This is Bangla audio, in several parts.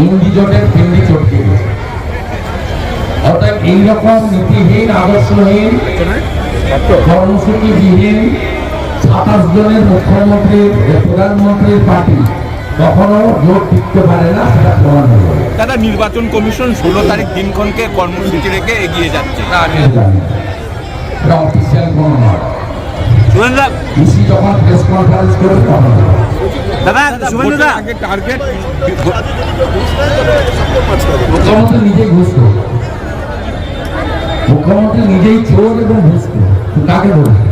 ইন্ডি জোটের পিন্ডি চটকে। গেছে অর্থাৎ এইরকম নীতিহীন আদর্শহীন কর্মসূচিবিহীন সাতাশ জনের মুখ্যমন্ত্রীর প্রধানমন্ত্রীর পার্টি কখনো জোট টিকতে পারে না সেটা প্রমাণ হয়ে দাদা নির্বাচন কমিশন ষোলো তারিখ দিনক্ষণকে কর্মসূচি রেখে এগিয়ে যাচ্ছে। এটা অফিসিয়াল কোনো নয়। ইসি যখন প্রেস কনফারেন্স করবে তখন। দাদা শুভেন্দু দা। আগে টার্গেট মুখ্যমন্ত্রী নিজেই ঘুষ মুখ্যমন্ত্রী নিজেই চোর এবং ঘুষ কাকে বলবে?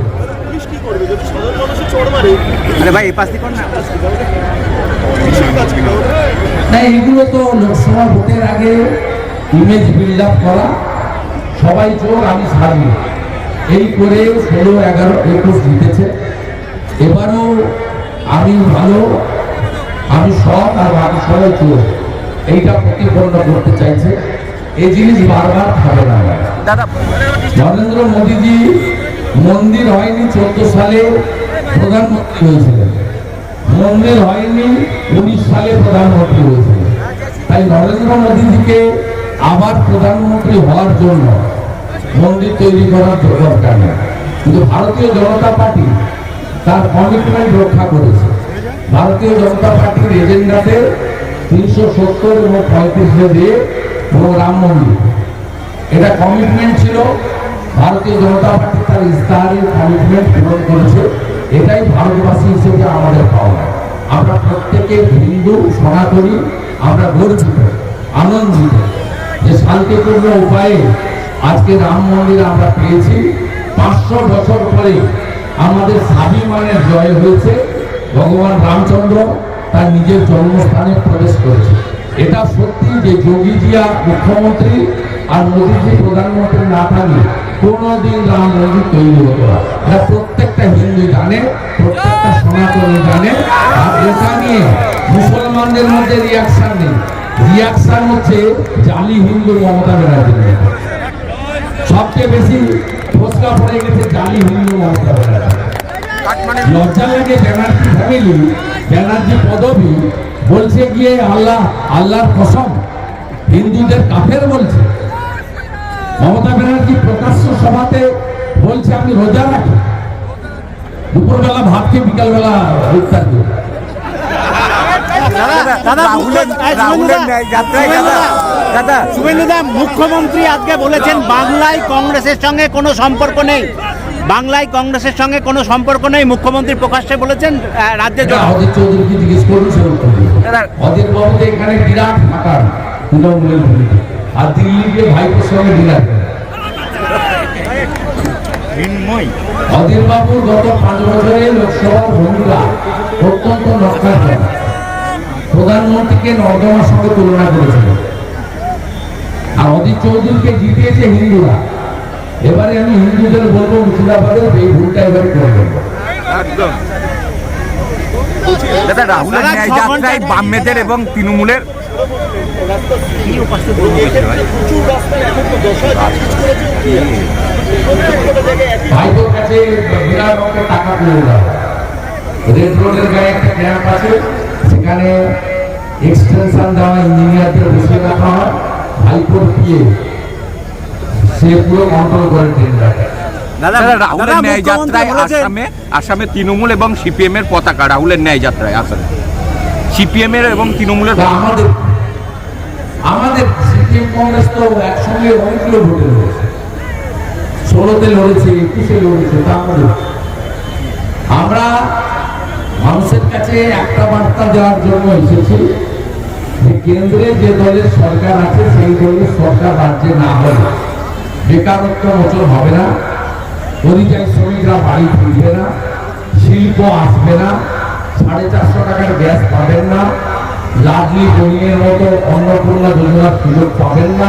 আরে ভাই পাশ কর না। না এগুলো তো লোকসভা ভোটের আগে ইমেজ বিল্ড আপ করা। সবাই চোর আমি সারি এই করে ষোলো এগারো একুশ জিতেছে। এবারও আমি ভালো আমি সৎ আর বাকি সবাই চোর এইটা প্রতিপন্ন করতে চাইছে। এই জিনিস বারবার খাবে না। নরেন্দ্র মোদীজি মন্দির হয়নি চোদ্দ সালে প্রধানমন্ত্রী হয়েছিলেন। মন্দির হয়নি উনিশ সালে প্রধানমন্ত্রী হয়েছিলেন। তাই নরেন্দ্র মোদীজিকে আবার প্রধানমন্ত্রী হওয়ার জন্য মন্দির তৈরি করার দরকার নেই। কিন্তু ভারতীয় জনতা পার্টি তার কমিটমেন্ট রক্ষা করেছে। ভারতীয় জনতা পার্টির এজেন্ডাতে তিনশো সত্তর এবং পঁয়ত্রিশে দিয়ে এবং রাম মন্দির। এটা কমিটমেন্ট ছিল। ভারতীয় জনতা পার্টি তার ইস্তাহারের কমিটমেন্ট পূরণ করেছে। এটাই ভারতবাসী হিসেবে আমাদের পাওয়া আমরা প্রত্যেকে হিন্দু, সনাতনী, আমরা গর্বিত, আনন্দিত যে শান্তিপূর্ণ উপায়ে আজকে রাম মন্দির আমরা পেয়েছি। পাঁচশো বছর পরে আমাদের স্বাভিমানের জয় হয়েছে। ভগবান রামচন্দ্র তার নিজের জন্মস্থানে প্রবেশ করেছে। এটা সত্যি যে যোগীজিয়া মুখ্যমন্ত্রী আর মোদীজি প্রধানমন্ত্রী না থাকলে কোনোদিন রাম মন্দির তৈরি হতো না। এটা প্রত্যেকটা হিন্দু জানে, প্রত্যেকটা সনাতনী জানে। আর এটা নিয়ে মুসলমানদের মধ্যে রিয়াকশন নেই। রিয়াকশন হচ্ছে জালি হিন্দু মমতা ব্যানার্জি সবচেয়ে বেশি ফসকা পড়ে গেছে জালি হিন্দু মমতা ব্যানার্জি লজ্জা লাগে ব্যানার্জি ফ্যামিলি ব্যানার্জি পদবী বলছে গিয়ে আল্লাহ আল্লাহর কসম হিন্দুদের কাফের বলছে। মমতা ব্যানার্জি প্রকাশ্য সভাতে বলছে আমি রোজা রাখি দুপুরবেলা ভাত খেয়ে বিকালবেলা ইফতার করি দাদা রাহুলের রাহুলের ন্যায় যাত্রায় দাদা দাদা শুভেন্দু দা মুখ্যমন্ত্রী আজকে বলেছেন বাংলায় কংগ্রেসের সঙ্গে কোনো সম্পর্ক নেই। বাংলায় কংগ্রেসের সঙ্গে কোনো সম্পর্ক নেই মুখ্যমন্ত্রী প্রকাশ্যে বলেছেন জন্য। অধীর চৌধুরীকে জিজ্ঞেস করুন অধীর বাবু এখানে বিরাট ফাঁকান তৃণমূলের ভূমিকা। আর দিল্লি গিয়ে ভাইপোর সঙ্গে ডিনার করে অধীর বাবু গত পাঁচ বছরে লোকসভার ভূমিকা অত্যন্ত প্রধানমন্ত্রীকে নর্দমার সঙ্গে তুলনা করেছিল আর অধীর চৌধুরীকে জিতিয়েছে হিন্দুরা। এবারে আমি হিন্দুদের বলব মুর্শিদাবাদের এই ভুলটা এবার করে দেবো একদম। দাদা রাহুলের ন্যায় যাত্রায় বামেদের এবং তৃণমূলের ভাইপোর কাছে বিরাট অঙ্কের টাকা তুলে দেওয়া রেড রোডের গায়ে একটা ক্যাম্প আছে। সেখানে এক্সটেনশন দেওয়া ইঞ্জিনিয়ারদের বসিয়ে রাখা হয়। ভাইপোর পিয়ে সে পুরো কন্ট্রোল দাদা রাহুলের ন্যায় যাত্রায় আসামে আসামে তৃণমূল এবং সিপিএম এর পতাকা রাহুলের ন্যায় যাত্রায় আসামে সিপিএম এর এবং তৃণমূলের আমাদের আমাদের সিপিএম কংগ্রেস তো একসঙ্গে অনেকগুলো ভোটে লড়েছে। ষোলোতে লড়েছে একুশে লড়েছে তা আমাদের আমরা মানুষের কাছে একটা বার্তা দেওয়ার জন্য এসেছি। কেন্দ্রে যে দলের সরকার আছে, সেই দলের সরকার রাজ্যে না হলে বেকারত্ব মোচন হবে না পরিযায়ী শ্রমিকরা বাড়ি ফিরবে না, শিল্প আসবে না, সাড়ে চারশো টাকার গ্যাস পাবেন না লাডলি বনিয়ের মতো অন্নপূর্ণা যোজনার সুযোগ পাবেন না,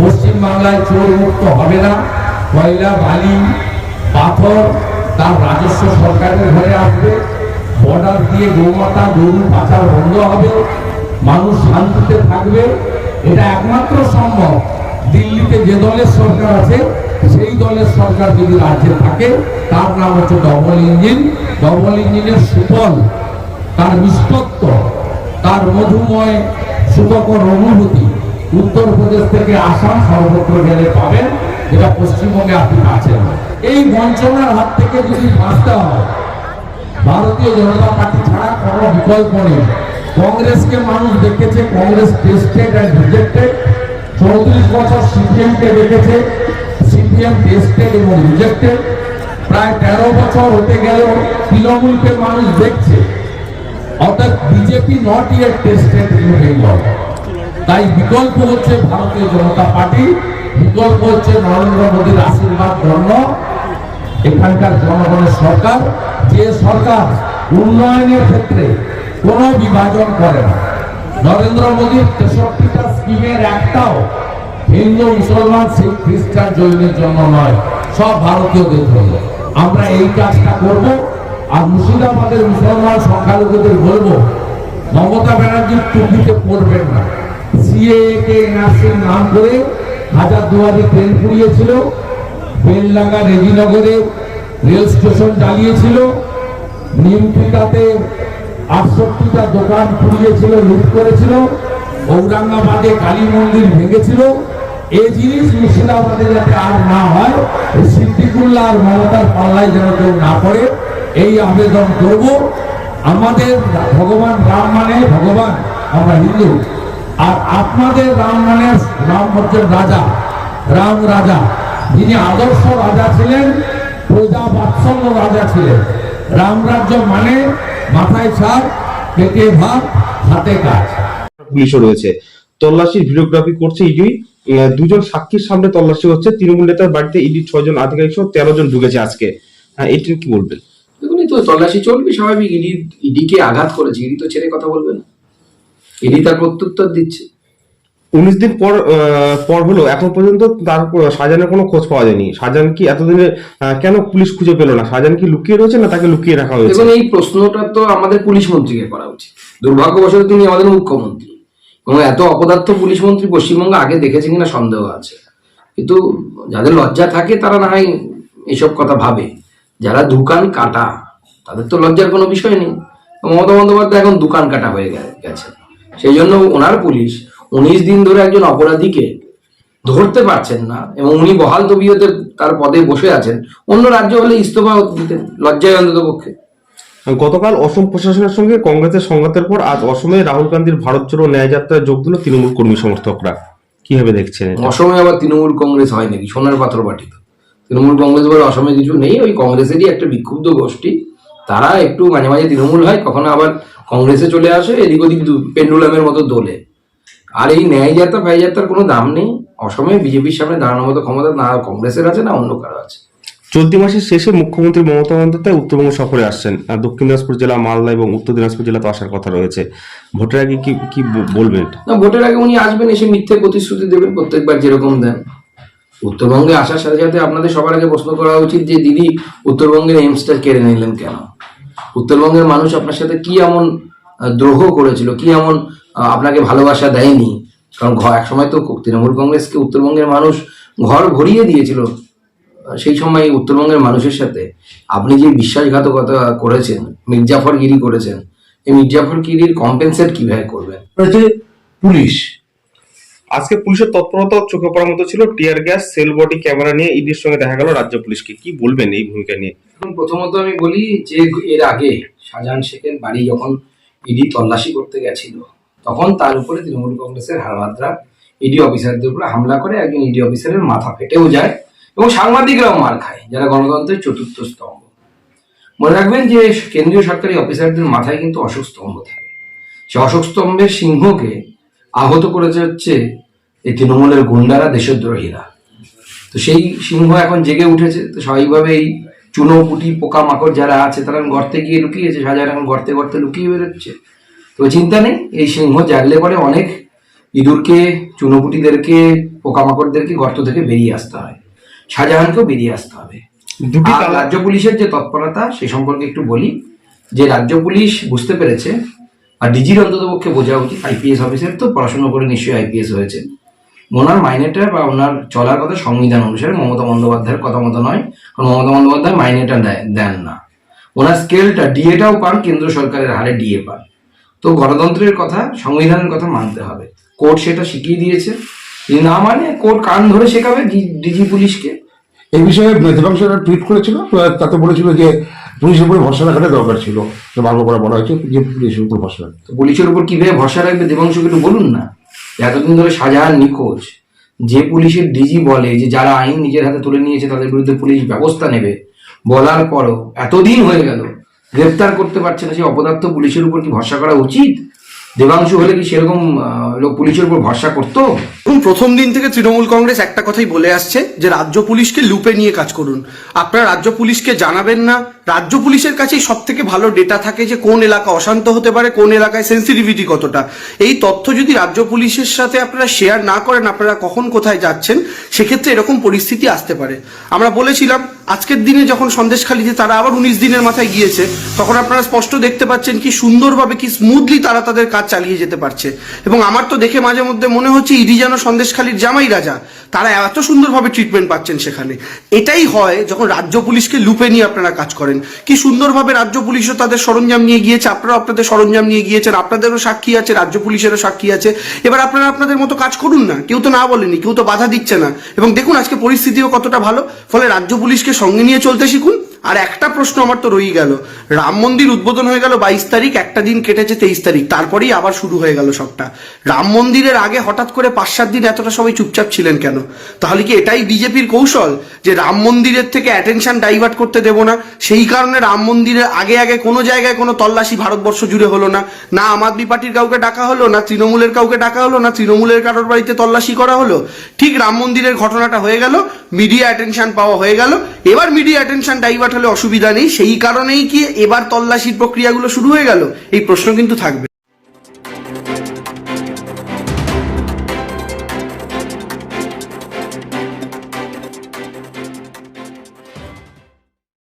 পশ্চিমবাংলায় চোর মুক্ত হবে না, কয়লা, বালি, পাথর তার রাজস্ব সরকারের ঘরে আসবে, বর্ডার দিয়ে গৌমাতা গরু পাচার বন্ধ হবে মানুষ শান্তিতে থাকবে, এটা একমাত্র সম্ভব। দিল্লিতে যে দলের সরকার আছে, সেই দলের সরকার যদি রাজ্যে থাকে, তার নাম হচ্ছে ডবল ইঞ্জিন ডবল ইঞ্জিনের সুফল, তার মিষ্টত্ব তার মধুময় সুখকর অনুভূতি উত্তরপ্রদেশ থেকে আসাম সর্বত্র গেলে পাবেন, যেটা পশ্চিমবঙ্গে আপনি পাচ্ছেন। এই বঞ্চনার হাত থেকে যদি বাঁচতে হয়, ভারতীয় জনতা পার্টি ছাড়া কোনো বিকল্প নেই। কংগ্রেসকে মানুষ দেখেছে, কংগ্রেস টেস্টেড অ্যান্ড রিজেক্টেড চৌত্রিশ বছর সিপিএম কে দেখেছে, সিপিএম টেস্টেড এবং রিজেক্টেড প্রায় তেরো বছর হতে গেল, তৃণমূলকে মানুষ দেখছে। অর্থাৎ BJP not yet tested in Bengal তাই বিকল্প হচ্ছে ভারতীয় জনতা পার্টি, বিকল্প হচ্ছে নরেন্দ্র মোদীর আশীর্বাদ ধর্ম, এখানকার জনগণের সরকার। যে সরকার উন্নয়নের ক্ষেত্রে কোনো বিভাজন করে না। নরেন্দ্র মোদীর তেষট্টিটা স্কিমের একটাও হিন্দু, মুসলমান, শিখ, খ্রিস্টান জৈনের জন্য নয়, সব ভারতীয়দের জন্য। আমরা এই কাজটা করব আর মুর্শিদাবাদের মুসলমান সংখ্যালঘুদের বলব, মমতা ব্যানার্জির টুপিতে পড়বেন না। সিএ কে এনআরসির নাম করে হাজার দুয়ারি ট্রেন পুড়িয়েছিল, বেলডাঙ্গা রেজিনগরে রেল স্টেশন জ্বালিয়েছিল নিমটিকাতে আটষট্টিটা দোকান পুড়িয়েছিল, লুট করেছিল ঔরঙ্গাবাদে কালী মন্দির ভেঙেছিল। এই জিনিস মুর্শিদাবাদে যাতে আর না হয় সিদ্দিকুল্লাহ আর মমতার পাল্লায় যেন কেউ না পড়ে, এই আবেদন করব। আমাদের ভগবান রাম মানে ভগবান, আমরা হিন্দু। আর আপনাদের রাম মানে রাম হচ্ছেন রাজা, রাম রাজা। যিনি আদর্শ রাজা ছিলেন প্রজা বাৎসল্য রাজা ছিলেন। রাম রাজ্য মানে মাথায় ছাপ পেটে ভাত হাতে কাজ। পুলিশও রয়েছে। তল্লাশির ভিডিওগ্রাফি করছে ইডি। দুজন সাক্ষীর সামনে তল্লাশি হচ্ছে। তৃণমূল নেতার বাড়িতে ইডি ছয়জন আধিকারিক সহ তেরো জন ঢুকেছে আজকে। হ্যাঁ এটি কি বলবেন? দেখুন তো তল্লাশি চলবে স্বাভাবিক। ইডি ইডিকে আঘাত করেছে। ইডি তো ছেড়ে কথা বলবে না। ইডি তার প্রত্যুত্তর দিচ্ছে। উনিশ দিন পর পর হলো, এখন পর্যন্ত তার শাহজাহানের কোনো খোঁজ পাওয়া যায়নি। শাহজাহান কি এতদিনে কেন পুলিশ খুঁজে পেল না? শাহজাহান কি লুকিয়ে রয়েছে না তাকে লুকিয়ে রাখা হয়েছে? এই প্রশ্নটা তো আমাদের পুলিশ মন্ত্রীকে করা উচিত। দুর্ভাগ্যবশত তিনি আমাদের মুখ্যমন্ত্রী। এবং এত অপদার্থ পুলিশ মন্ত্রী পশ্চিমবঙ্গে আগে দেখেছে কিনা সন্দেহ আছে। কিন্তু যাদের লজ্জা থাকে, তারা না হয় এসব কথা ভাবে। যারা দোকান কাটা, তাদের তো লজ্জার কোনো বিষয় নেই। মমতা বন্দ্যোপাধ্যায় এখন দোকান কাটা হয়ে গেছে সেই জন্য ওনার পুলিশ উনিশ দিন ধরে একজন অপরাধীকে ধরতে পারছেন না এবং উনি বহাল তবিয়তে তার পদে বসে আছেন অন্য রাজ্য হলে ইস্তফা দিতেন লজ্জায় অন্তত পক্ষে। গতকাল অসম প্রশাসনের সঙ্গে কংগ্রেসের সংঘাতের পর আজ অসমে রাহুল গান্ধীর ভারত জোড়ো ন্যায় যাত্রায় যোগ দিল তৃণমূল কর্মী সমর্থকরা। কীভাবে দেখছেন? অসমে আবার তৃণমূল কংগ্রেস হয় নাকি? সোনার পাথর বাটি তো তৃণমূল কংগ্রেস বলে অসমে কিছু নেই ওই কংগ্রেসেরই একটা বিক্ষুব্ধ গোষ্ঠী। তারা একটু মাঝে মাঝে তৃণমূল হয় কখনো আবার কংগ্রেসে চলে আসে এদিক ওদিক পেন্ডুলামের মতো দোলে। আর এই ন্যায় যাত্রা ফাই যাত্রার কোনো দাম নেই। অসমে বিজেপির সামনে দাঁড়ানোর মতো ক্ষমতা না কংগ্রেসের আছে না অন্য কারও আছে? চলতি মাসের শেষে মুখ্যমন্ত্রী মমতা বন্দ্যোপাধ্যায় উত্তরবঙ্গ সফরে আসছেন। আর দক্ষিণ দিনাজপুর জেলা মালদা এবং উত্তর দিনাজপুর জেলা তো আসার কথা রয়েছে। ভোটের আগে কি কি বলবেন? না ভোটের আগে উনি আসবেন এসে মিথ্যে প্রতিশ্রুতি দেবেন প্রত্যেকবার যেরকম দেন। উত্তরবঙ্গে আসার সাথে সাথে আপনাদের সবার আগে প্রশ্ন করা উচিত যে দিদি উত্তরবঙ্গের এইমসটা কেড়ে নিলেন কেন? উত্তরবঙ্গের মানুষ আপনার সাথে কি এমন দ্রোহ করেছিল কি এমন আপনাকে ভালোবাসা দেয়নি। কারণ ঘর এক সময় তো তৃণমূল কংগ্রেসকে উত্তরবঙ্গের মানুষ ঘর ভরিয়ে দিয়েছিল সেই সময় উত্তরবঙ্গের মানুষের সাথে। আপনি যে বিশ্বাসঘাতকতা করেছেন মির্জাফরগিরি করেছেন এই মির্জাফরগিরির কম্পেনসেট কীভাবে করবেন? পুলিশ। আজকে পুলিশের তৎপরতা চোখে পড়ার মতো ছিল tear gas shell body camera নিয়ে ইডির সঙ্গে দেখা গেল রাজ্য পুলিশকে। কি বলবেন এই ভূমিকা নিয়ে? এখন প্রথমত আমি বলি যে এর আগে শাহজাহান শেখের বাড়ি যখন ইডি তল্লাশি করতে গেছিল তখন তার উপরে তৃণমূল কংগ্রেসের হারমাত্রা ইডি অফিসারদের উপরে হামলা করে, একজন ইডি অফিসারের মাথা ফেটেও যায় এবং সাংবাদিকরাও মার খায়, যারা গণতন্ত্রের চতুর্থ স্তম্ভ। মনে রাখবেন যে কেন্দ্রীয় সরকারি অফিসারদের মাথায় কিন্তু অশোক স্তম্ভ থাকে। সে অশোক স্তম্ভের সিংহকে আহত করেছে হচ্ছে এই তৃণমূলের গুন্ডারা, দেশদ্রোহীরা। তো সেই সিংহ এখন জেগে উঠেছে, তো স্বাভাবিকভাবে এই চুনো পুটি পোকামাকড় যারা আছে, তারা গর্তে গিয়ে লুকিয়েছে সাজার এখন গর্তে গর্তে লুকিয়ে বেরোচ্ছে। তো চিন্তা নেই। এই সিংহ জাগলে পরে অনেক ইঁদুরকে চুনোপুটিদেরকে পোকামাকড়দেরকে গর্ত থেকে বেরিয়ে আসতে হয়। শাহজাহানকেও বেরিয়ে আসতে হবে। দুটি রাজ্য পুলিশের যে তৎপরতা সে সম্পর্কে একটু বলি। যে রাজ্য পুলিশ বুঝতে পেরেছে আর ডিজির অন্তত পক্ষে বোঝা উচিত আইপিএস অফিসার তো পড়াশোনা করে নিশ্চয়ই আইপিএস হয়েছে। ওনার মাইনেটা বা ওনার চলার কথা সংবিধান অনুসারে মমতা বন্দ্যোপাধ্যায়ের কথা মতো নয় কারণ মমতা বন্দ্যোপাধ্যায় মাইনেটা দেয়- দেন না। ওনার স্কেলটা ডিএটাও পান কেন্দ্র সরকারের হারে ডিএ পান। তো গণতন্ত্রের কথা সংবিধানের কথা মানতে হবে। কোর্ট সেটা শিখিয়ে দিয়েছে। যদি না মানে কোর্ট কান ধরে শেখাবে ডিজি পুলিশকে। এই বিষয়ে দেবাংশ একটা টুইট করেছিল তাতে বলেছিল যে পুলিশের উপরে ভরসা রাখাটা দরকার ছিল। তো বারবার করে বলা হয়েছে যে পুলিশের উপর ভরসা রাখতে পুলিশের উপর কীভাবে ভরসা রাখবে দেবাংশকে একটু বলুন না। এতদিন ধরে শাহজাহান নিখোঁজ। যে পুলিশের ডিজি বলে যে যারা আইন নিজের হাতে তুলে নিয়েছে তাদের বিরুদ্ধে পুলিশ ব্যবস্থা নেবে বলার পরও এতদিন হয়ে গেল গ্রেফতার করতে পারছে না, সেই অপদার্থ পুলিশের উপর কি ভরসা করা উচিত? দেবাংশু হলে কি সেরকম লোক পুলিশের উপর ভরসা করতো? প্রথম দিন থেকে তৃণমূল কংগ্রেস একটা কথাই বলে আসছে যে, রাজ্য পুলিশকে লুপে নিয়ে কাজ করুন। আপনারা রাজ্য পুলিশকে জানাবেন না রাজ্য পুলিশের কাছেই সব থেকে ভালো ডেটা থাকে যে কোন এলাকা অশান্ত হতে পারে, কোন এলাকায় সেন্সিটিভিটি কতটা। এই তথ্য যদি রাজ্য পুলিশের সাথে আপনারা শেয়ার না করেন, আপনারা কখন কোথায় যাচ্ছেন, সেক্ষেত্রে এরকম পরিস্থিতি আসতে পারে। আমরা বলেছিলাম, আজকের দিনে যখন সন্দেশখালিতে তারা আবার উনিশ দিনের মাথায় গিয়েছে, তখন আপনারা স্পষ্ট দেখতে পাচ্ছেন কি সুন্দরভাবে, কি স্মুথলি তারা তাদের কাজ চালিয়ে যেতে পারছে। এবং আমার তো দেখে মাঝে মধ্যে মনে হচ্ছে ইডি যেন সন্দেশখালির জামাই রাজা। তারা এত সুন্দরভাবে ট্রিটমেন্ট পাচ্ছেন সেখানে। এটাই হয় যখন রাজ্য পুলিশকে লুপে নিয়ে আপনারা কাজ করেন। কি সুন্দরভাবে রাজ্য পুলিশও তাদের সরঞ্জাম নিয়ে গিয়েছে? আপনারা আপনাদের সরঞ্জাম নিয়ে গিয়েছেন, আপনাদেরও সাক্ষী আছে, রাজ্য পুলিশেরও সাক্ষী আছে। এবার আপনারা আপনাদের মতো কাজ করুন না, কেউ তো না বলেনি, কেউ তো বাধা দিচ্ছে না। এবং দেখুন, আজকে পরিস্থিতিও কতটা ভালো, ফলে রাজ্য পুলিশকে সঙ্গে নিয়ে চলতে শিখুন। আর একটা প্রশ্ন আমার তো রয়েই গেল। রাম মন্দির উদ্বোধন হয়ে গেল বাইশ তারিখ, একটা দিন কেটেছে তেইশ তারিখ, তারপরেই আবার শুরু হয়ে গেল সবটা। রাম মন্দিরের আগে হঠাৎ করে পাঁচ সাত দিন এতটা সবাই চুপচাপ ছিলেন কেন? তাহলে কি এটাই বিজেপির কৌশল যে রাম মন্দিরের থেকে অ্যাটেনশন ডাইভার্ট করতে দেব না? সেই কারণে রাম মন্দিরের আগে আগে কোনো জায়গায় কোনো তল্লাশি ভারতবর্ষ জুড়ে হলো না? না আম আদমি পার্টির কাউকে ডাকা হলো, না তৃণমূলের কাউকে ডাকা হলো, না তৃণমূলের কারোর বাড়িতে তল্লাশি করা হলো? ঠিক রাম মন্দিরের ঘটনাটা হয়ে গেল মিডিয়া অ্যাটেনশন পাওয়া হয়ে গেল। এবার মিডিয়া অ্যাটেনশন ডাইভার্ট হলে অসুবিধা নেই। সেই কারণেই কি এবার তল্লাশির প্রক্রিয়াগুলো শুরু হয়ে গেল? এই প্রশ্ন কিন্তু থাকবে।